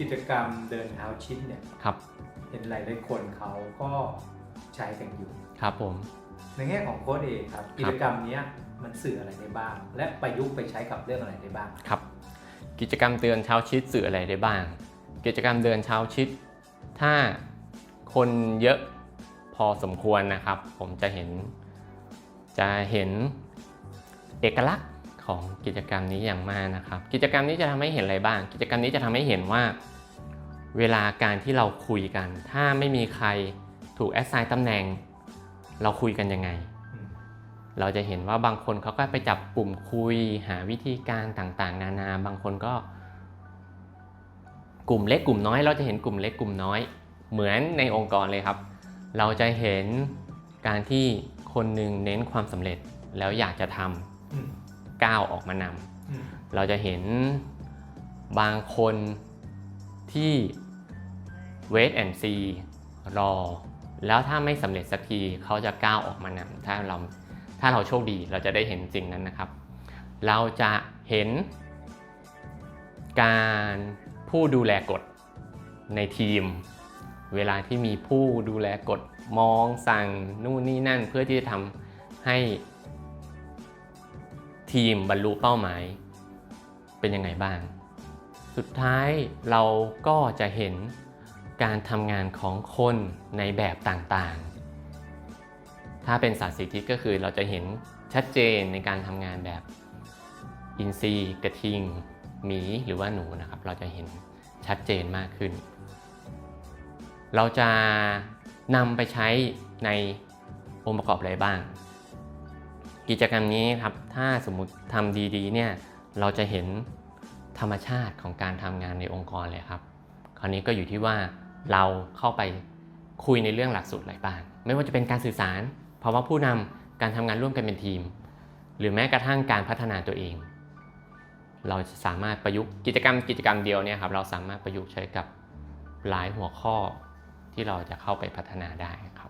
กิจกรรมเดินเท้าชิดเนี่ยครับเห็นหลายหลายๆคนเขาก็ใช้กันอยู่ครับผม ในแง่ของโค้ดเองครับ กิจกรรมเนี้ยมันสื่ออะไรได้บ้าง และประยุกต์ไปใช้กับเรื่องอะไรได้บ้างครับ กิจกรรมเตือนเช้าชิดสื่ออะไรได้บ้าง กิจกรรมเดินเช้าชิด ถ้าคนเยอะพอสมควรนะครับ ผมจะเห็นจะเห็นเอกลักษณ์ ของกิจกรรมนี้อย่างมากนะครับ กิจกรรมนี้จะทำให้เห็นอะไรบ้าง กิจกรรมนี้จะทำให้เห็นว่า เวลาการที่เราคุยกัน ถ้าไม่มีใครถูกแอสไซน์ตำแหน่ง เราคุยกันยังไง เราจะเห็นว่าบางคนเขาก็ไปจับกลุ่มคุยหาวิธีการต่างๆ นานา บางคนก็ กลุ่มเล็กกลุ่มน้อย เราจะเห็นกลุ่มเล็กกลุ่มน้อย เหมือนในองค์กรเลยครับ เราจะเห็นการที่คนหนึ่งเน้นความสำเร็จแล้วอยากจะทำ ก้าวออกมานำอืมเราจะเห็นบางคนที่เวทแอนซีรอ แล้วถ้าไม่สำเร็จสักทีเขาจะก้าวออกมานำถ้าเราถ้าเราโชคดีเราจะได้เห็นสิ่งนั้นนะครับ เราจะเห็นการผู้ดูแลกฎในทีม เวลาที่มีผู้ดูแลกฎมองสั่งนู่นนี่นั่น เพื่อที่จะทำให้ ทีมบรรลุเป้าหมาย เป็นยังไงบ้าง สุดท้ายเราก็จะเห็นการทำงานของคนในแบบต่างๆ ถ้าเป็นศาสตว์สิทธิก็คือเราจะเห็นชัดเจนในการทำงานแบบอินทรีกระทิงหมีหรือว่าหนูนะครับ เราจะเห็นชัดเจนมากขึ้น เราจะนำไปใช้ในองค์ประกอบอะไรบ้าง กิจกรรมนี้ครับถ้าสมมุติทำดีๆเนี่ยเราจะเห็นธรรมชาติของการทำงานในองค์กรเลยครับ คราวนี้ก็อยู่ที่ว่าเราเข้าไปคุยในเรื่องหลักสูตรอะไรบ้างไม่ว่าจะเป็นการสื่อสารภาะวะผู้นำการทำงานร่วมกันเป็นทีม หรือแม้กระทั่งการพัฒนาตัวเอง เราสามารถประยุกต์กิจกรรมกิจกรรมเดียวเนี่ยครับเราสามารถประยุกต์ใช้กับหลายหัวข้อที่เราจะเข้าไปพัฒนาได้ครับ